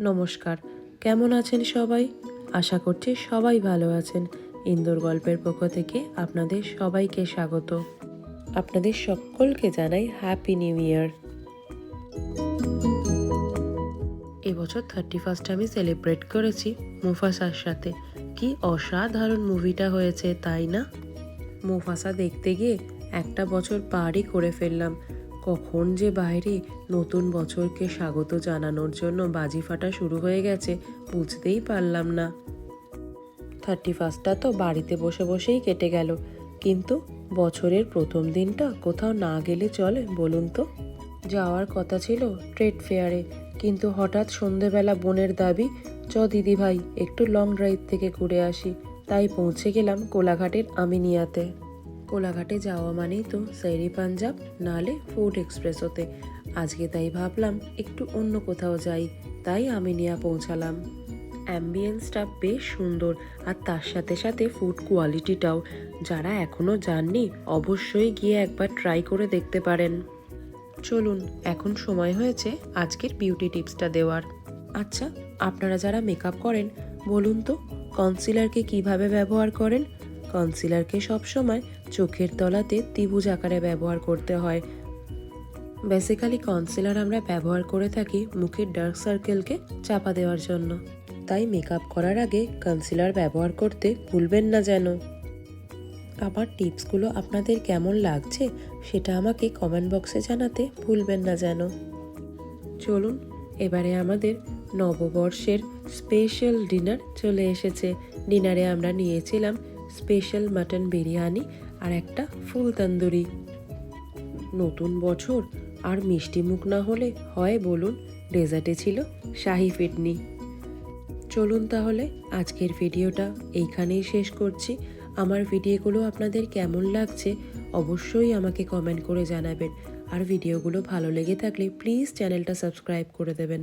নমস্কার। কেমন আছেন সবাই? আশা করছি সবাই ভালো আছেন। ইন্দোর গল্পের পক্ষ থেকে আপনাদের সবাইকে স্বাগত। আপনাদের সকলকে জানাই হ্যাপি নিউ ইয়ার এবছর থার্টি ফার্স্ট আমি সেলিব্রেট করেছি মুফাসার সাথে। কি অসাধারণ মুভিটা হয়েছে, তাই না? মুফাসা দেখতে গিয়ে একটা বছর পারই করে ফেললাম। কখন যে বাইরে নতুন বছরকে স্বাগত জানানোর জন্য বাজি ফাটা শুরু হয়ে গেছে, বুঝতেই পারলাম না। থার্টি ফার্স্টটা তো বাড়িতে বসে বসেই কেটে গেল। কিন্তু বছরের প্রথম দিনটা কোথাও না গেলে চলে বলুন তো? যাওয়ার কথা ছিল ট্রেড ফেয়ারে কিন্তু হঠাৎ সন্ধেবেলা বোনের দাবি, চ দিদি ভাই একটু লং ড্রাইভ থেকে ঘুরে আসি। তাই পৌঁছে গেলাম কোলাঘাটের আমিনিয়াতে। কোলাঘাটে যাওয়া মানেই তো সেরি পাঞ্জাব নালে ফুড এক্সপ্রেসোতে। আজকে তাই ভাবলাম, একটু অন্য কোথাও যাই। তাই আমি নিয়ে পৌঁছালাম। অ্যাম্বিয়েন্সটা বেশ সুন্দর, আর তার সাথে সাথে ফুড কোয়ালিটিটাও। যারা এখনও যাননি, অবশ্যই গিয়ে একবার ট্রাই করে দেখতে পারেন। চলুন, এখন সময় হয়েছে আজকের বিউটি টিপসটা দেওয়ার। আচ্ছা আপনারা যারা মেকআপ করেন, বলুন তো কনসিলারকে কীভাবে ব্যবহার করেন? কনসিলারকে সবসময় চোখের তলাতে ত্রিভুজ আকারে ব্যবহার করতে হয়। বেসিক্যালি কনসিলার আমরা ব্যবহার করে থাকি মুখের ডার্ক সার্কেলকে চাপা দেওয়ার জন্য। তাই মেকআপ করার আগে কনসিলার ব্যবহার করতে ভুলবেন না যেন। আমার টিপসগুলো আপনাদের কেমন লাগছে সেটা আমাকে কমেন্ট বক্সে জানাতে ভুলবেন না যেন। চলুন, এবারে আমাদের নববর্ষের স্পেশাল ডিনার চলে এসেছে। ডিনারে আমরা নিয়েছিলাম স্পেশাল মাটন বিরিয়ানি আর একটা ফুল তন্দুরি। নতুন বছর আর মিষ্টি মুখ না হলে হয় বলুন, ডেজার্টে ছিল শাহি ফিডনি চলুন তাহলে আজকের ভিডিওটা এইখানেই শেষ করছি। আমার ভিডিওগুলো আপনাদের কেমন লাগছে অবশ্যই আমাকে কমেন্ট করে জানাবেন। আর ভিডিওগুলো ভালো লেগে থাকলে প্লিজ চ্যানেলটা সাবস্ক্রাইব করে দেবেন।